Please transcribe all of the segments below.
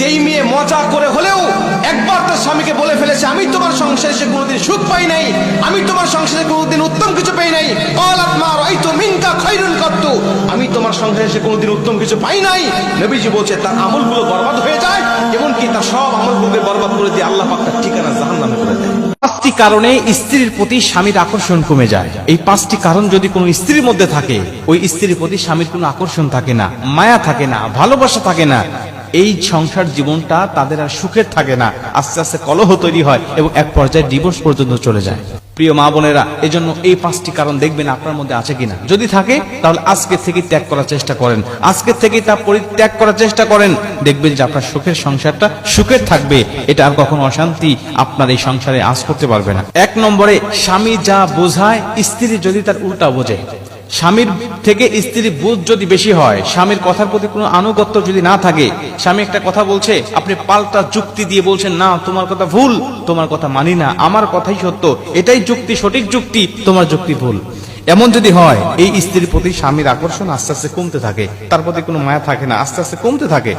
যেই মেয়ে মজা করে হলেও একবার তার স্বামীকে বলে ফেলেছে, আমি তোমার সংসারে সে কোনোদিন সুখ পাই নাই, আমি তোমার সংসারে কোনোদিন উত্তম কিছু পাই নাই। আমি তোমার সংসারে সে কোনোদিন উত্তম কিছু পাই নাই। নবীজি বলছে, তার আমলগুলো বরবাদ হয়ে যায়, এমনকি তার সব আমলগুলোকে বরবাদ করে দিয়ে আল্লাহ পাক ঠিকানা জাহান্নামে করে দেয়। পাঁচটি কারণে স্ত্রীর প্রতি স্বামীর আকর্ষণ কমে যায়। এই পাঁচটি কারণ যদি কোনো স্ত্রীর মধ্যে থাকে, ওই স্ত্রীর প্রতি স্বামীর কোনো আকর্ষণ থাকে না, মায়া থাকে না, ভালোবাসা থাকে না। এই সংসার জীবনটা তাদের আর সুখের থাকে না। আস্তে আস্তে কলহ তৈরি হয় এবং এক পর্যায়ে ডিভোর্স পর্যন্ত চলে যায়। প্রিয় মা বোনেরা, এজন্য এই পাঁচটি কারণ দেখবেন আপনার মধ্যে আছে কিনা। যদি থাকে, তাহলে আজকে থেকে ত্যাগ করার চেষ্টা করেন। আজকে থেকে তা পরিত্যাগ করার চেষ্টা করেন। দেখবেন যে আপনার সুখের সংসারটা সুখের থাকবে। এটা আর কখনো অশান্তি আপনার এই সংসারে আজ করতে পারবে না। এক নম্বরে, স্বামী যা বোঝায়, স্ত্রী যদি তার উল্টা বোঝে। স্বামীর থেকে স্ত্রীর বুঝ যদি বেশি হয়, স্বামীর কথার প্রতি কোনো আনুগত্য যদি না থাকে, স্বামী একটা কথা বলছে, আপনি পাল্টা যুক্তি দিয়ে বলছেন, না, তোমার কথা ভুল, তোমার কথা মানি না, আমার কথাই সত্য, এটাই যুক্তি, সঠিক যুক্তি, তোমার যুক্তি ভুল। এমন যদি হয়, এই স্ত্রীর প্রতি স্বামীর আকর্ষণ আস্তে আস্তে কমতে থাকে, তার প্রতি কোনো মায়া থাকে না, আস্তে আস্তে কমতে থাকে,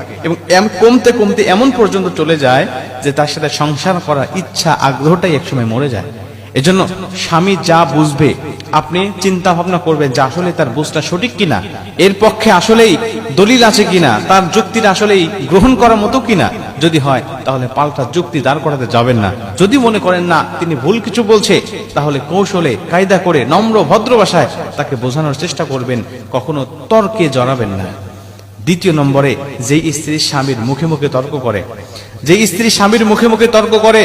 এবং কমতে কমতে এমন পর্যন্ত চলে যায় যে তার সাথে সংসার করার ইচ্ছা, আগ্রহটাই একসময় মরে যায়। এজন্য স্বামী যা বুঝবে, আপনি চিন্তা ভাবনা করবেন যে আসলে তার বুঝটা সঠিক কিনা। এর পক্ষে আসলেই দলিল আছে কিনা, তার যুক্তিটা আসলেই গ্রহণ করার মতো কিনা। যদি হয়, তাহলে পাল্টা যুক্তি দাঁড় করাতে যাবেন না। যদি মনে করেন না, তিনি ভুল কিছু বলছে, তাহলে কৌশলে কায়দা করে নম্র ভদ্র ভাষায় তাকে বোঝানোর চেষ্টা করবেন, কখনো তর্কে জড়াবেন না। দ্বিতীয় নম্বরে, যেই স্ত্রী স্বামীর মুখে মুখে তর্ক করে যে স্ত্রী স্বামীর মুখে মুখে তর্ক করে,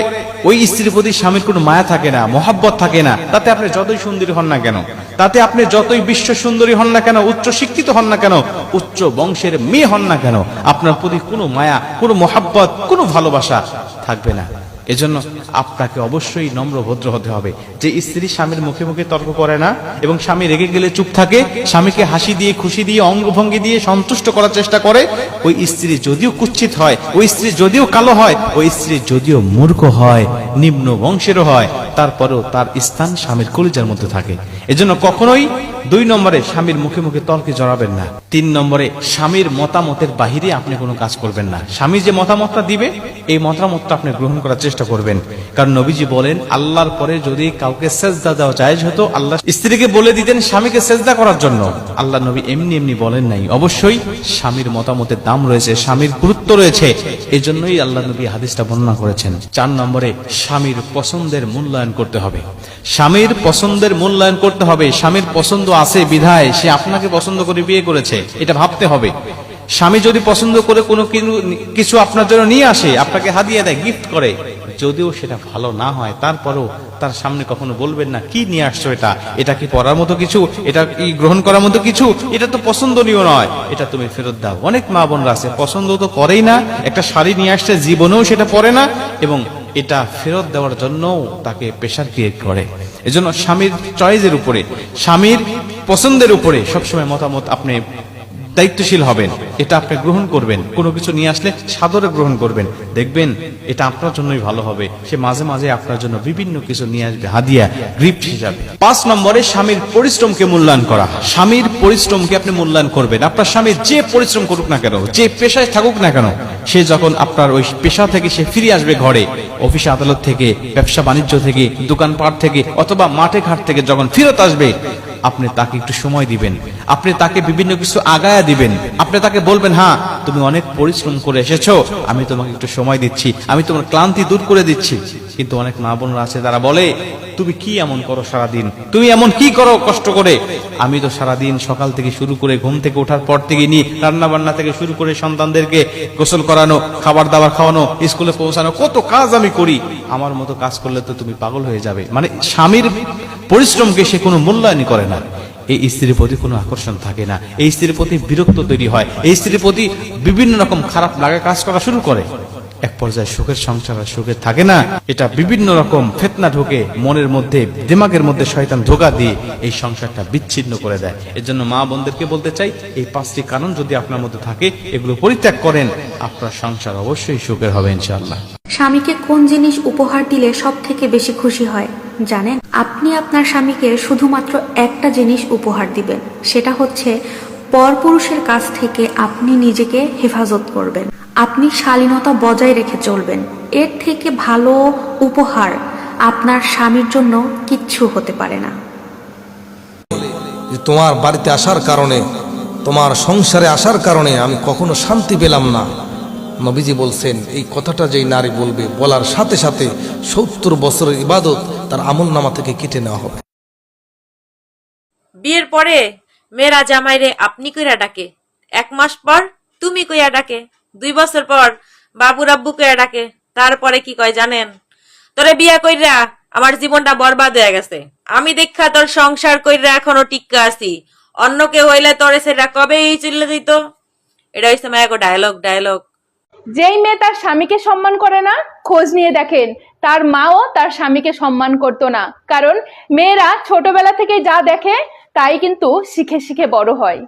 ওই স্ত্রীর প্রতি স্বামীর কোনো মায়া থাকে না, মহাব্বত থাকে না। তাতে আপনি যতই সুন্দরী হন না কেন, তাতে আপনি যতই বিশ্ব সুন্দরী হন না কেন, উচ্চ শিক্ষিত হন না কেন, উচ্চ বংশের মেয়ে হন না কেন, আপনার প্রতি কোনো মায়া, কোনো মহাব্বত, কোনো ভালোবাসা থাকবে না। এজন্য আপনাকে অবশ্যই নম্র ভদ্র হতে হবে। যে স্ত্রী স্বামীর মুখে মুখে তর্ক করে না এবং স্বামী রেগে গেলে চুপ থাকে, স্বামীকে হাসি দিয়ে, খুশি দিয়ে, অঙ্গভঙ্গি দিয়ে সন্তুষ্ট করার চেষ্টা করে, ওই স্ত্রী যদিও কুচ্ছিত হয়, ওই স্ত্রী যদিও কালো হয়, ওই স্ত্রী যদিও মূর্খ হয়, নিম্ন বংশেরও হয়, তারপরেও তার স্থান স্বামীর কলিজার মধ্যে থাকে। এজন্য কখনোই দুই নম্বরে স্বামীর মুখে মুখে তর্কে জড়াবেন না। তিন নম্বরে স্বামীর মতামতের বাহিরে আপনি কোনো কাজ করবেন না। স্বামী যে মতামতটা দিবে, এই মতামতটা আপনি গ্রহণ করার চেষ্টা করবেন। কারণ নবীজি বলেন, আল্লাহর পরে যদি কাউকে সেজদা দেওয়া জায়েজ হতো, আল্লাহ স্ত্রীকে বলে দিতেন স্বামীকে সেজদা করার জন্য। আল্লাহ নবী এমনি এমনি বলেন নাই। অবশ্যই স্বামীর মতামতের দাম রয়েছে, স্বামীর গুরুত্ব রয়েছে। এই জন্যই আল্লাহ নবী হাদিসটা বর্ণনা করেছেন। চার নম্বরে, স্বামীর পছন্দের মূল্যায়ন করতে হবে। স্বামীর পছন্দের মূল্যায়ন করতে হবে। স্বামীর পছন্দ আছে, বিধায় সে আপনাকে পছন্দ করে বিয়ে করেছে, এটা ভাবতে হবে। স্বামী যদি পছন্দ করে কোনো কিছু আপনার জন্য নিয়ে আসে, আপনাকে হাদিয়া দেয় গিফট করে, যদিও সেটা ভালো না হয়, তারপরেও তার সামনে কখনো বলবেন না, কি নিয়ে আসছো এটা? এটা কি পড়ার মতো কিছু? এটা কি গ্রহণ করার মতো কিছু? এটা তো পছন্দনীয় নয়। এটা তুমি ফেরত দাও। অনেক মা বোনরা আছে, পছন্দ তো করেই না, একটা শাড়ি নিয়ে আসছে, জীবনেও সেটা পরে না, এবং এটা ফেরত দেওয়ার জন্যও তাকে প্রেশার ক্রিয়েট করে। এজন্য স্বামীর চয়েজের উপরে, স্বামীর পছন্দের উপরে সবসময় মতামত আপনি দায়িত্বশীল হবেন। এটা আপনি গ্রহণ করবেন। কোনো কিছু নিয়ে আসলে সাদরে গ্রহণ করবেন। দেখবেন এটা আপনার জন্যই ভালো হবে। সে মাঝে মাঝে আপনার জন্য বিভিন্ন কিছু নিয়ে আসবে। হাদিয়া গিফট হিসাবে। পাঁচ নম্বরে স্বামীর পরিশ্রমকে মূল্যায়ন করা। স্বামীর পরিশ্রমকে আপনি মূল্যায়ন করবেন। আপনার স্বামী যে পরিশ্রম করুক না কেন, যে পেশায় থাকুক না কেন, সে যখন আপনার ওই পেশা থেকে সে ফিরে আসবে ঘরে, অফিস আদালত থেকে, ব্যবসা বাণিজ্য থেকে, দোকানপাট থেকে, অথবা মাঠে ঘাট থেকে যখন ফেরত আসবে আপনি তাকে একটু সময় দিবেন। আপনি তাকে বিভিন্ন কিছু আগায়া দিবেন। আপনি তাকে বলবেন হ্যাঁ তুমি অনেক পরিশ্রম করে এসেছ। আমি তোমাকে একটু সময় দিচ্ছি। আমি তোমার ক্লান্তি দূর করে দিচ্ছি। কিন্তু অনেক মা বোনরা আছে, তারা বলে, তুমি কি এমন করো সারাদিন? তুমি এমন কি করো কষ্ট করে? আমি তো সারাদিন সকাল থেকে শুরু করে ঘুম থেকে ওঠার পর থেকে নিয়ে রান্না বান্না থেকে শুরু করে সন্তানদেরকে গোসল করানো খাবার দাবার খাওয়ানো, স্কুলে পৌঁছানো, কত কাজ আমি করি। আমার মতো কাজ করলে তো তুমি পাগল হয়ে যাবে। মানে স্বামীর পরিশ্রমকে সে কোনো মূল্যায়নই করে না। এই স্ত্রীর প্রতি কোনো আকর্ষণ থাকে না। এই স্ত্রীর প্রতি বিরক্ত তৈরি হয়। এই স্ত্রীর প্রতি বিভিন্ন রকম খারাপ লাগা, কাজ করা শুরু করে। এক পর্যায়ে সুখের সংসার আর সুখের থাকে না। এটা বিভিন্ন রকম ফেতনা ঢোকে, মনের মধ্যে, দিমাগের মধ্যে শয়তান ধোকা দিয়ে এই সংসারটা বিচ্ছিন্ন করে দেয়। এর জন্য মা বোনদেরকে বলতে চাই, এই পাঁচটি কারণ যদি আপনার মধ্যে থাকে, এগুলো পরিত্যাগ করেন, আপনার সংসার অবশ্যই সুখের হবে, ইনশাআল্লাহ। স্বামীকে কোন জিনিস উপহার দিলে সব থেকে বেশি খুশি হয়, জানেন? আপনি আপনার স্বামীকে শুধুমাত্র একটা জিনিস উপহার দিবেন, সেটা হচ্ছে পরপুরুষের কাছ থেকে আপনি নিজেকে হেফাজত করবেন। আপনি শালীনতা বজায় রেখে চলবেন। এর থেকে ভালো উপহার আপনার স্বামীর জন্য কিচ্ছু হতে পারে না। তোমার বাড়িতে আসার কারণে, তোমার সংসারে আসার কারণে আমি কখনো শান্তি পেলাম না। নবীজি বলছেন, এই কথাটা যেই নারী বলবে, বলার সাথে সাথে সত্তর বছরের ইবাদত তার আমল নামা থেকে কেটে নেওয়া হবে। বিয়ের পরে মেয়েরা জামাইরে আপনি কইরা ডাকে। এক মাস পর তুমি কইয়া ডাকে। দুই বছর পর বাবুর আব্বু কইয়া ডাকে। তারপরে কি কয় জানেন? তোরে বিয়া কইরা আমার জীবনটা বরবাদ হয়ে গেছে। আমি দেখা তোর সংসার কইরা এখনও টিক্কা আছি। অন্য কেউ হইলে তোরে সেটা কবেই চলে দিত? এটা হইছে মায়াগো ডায়লগ ডায়লগ যেই মেয়ে তার স্বামীকে সম্মান করে না, খোঁজ নিয়ে দেখেন। তার মাও তার স্বামীকে সম্মান করত না। কারণ মেয়েরা ছোটবেলা থেকে যা দেখে, তাই কিন্তু শিখে শিখে বড় হয়।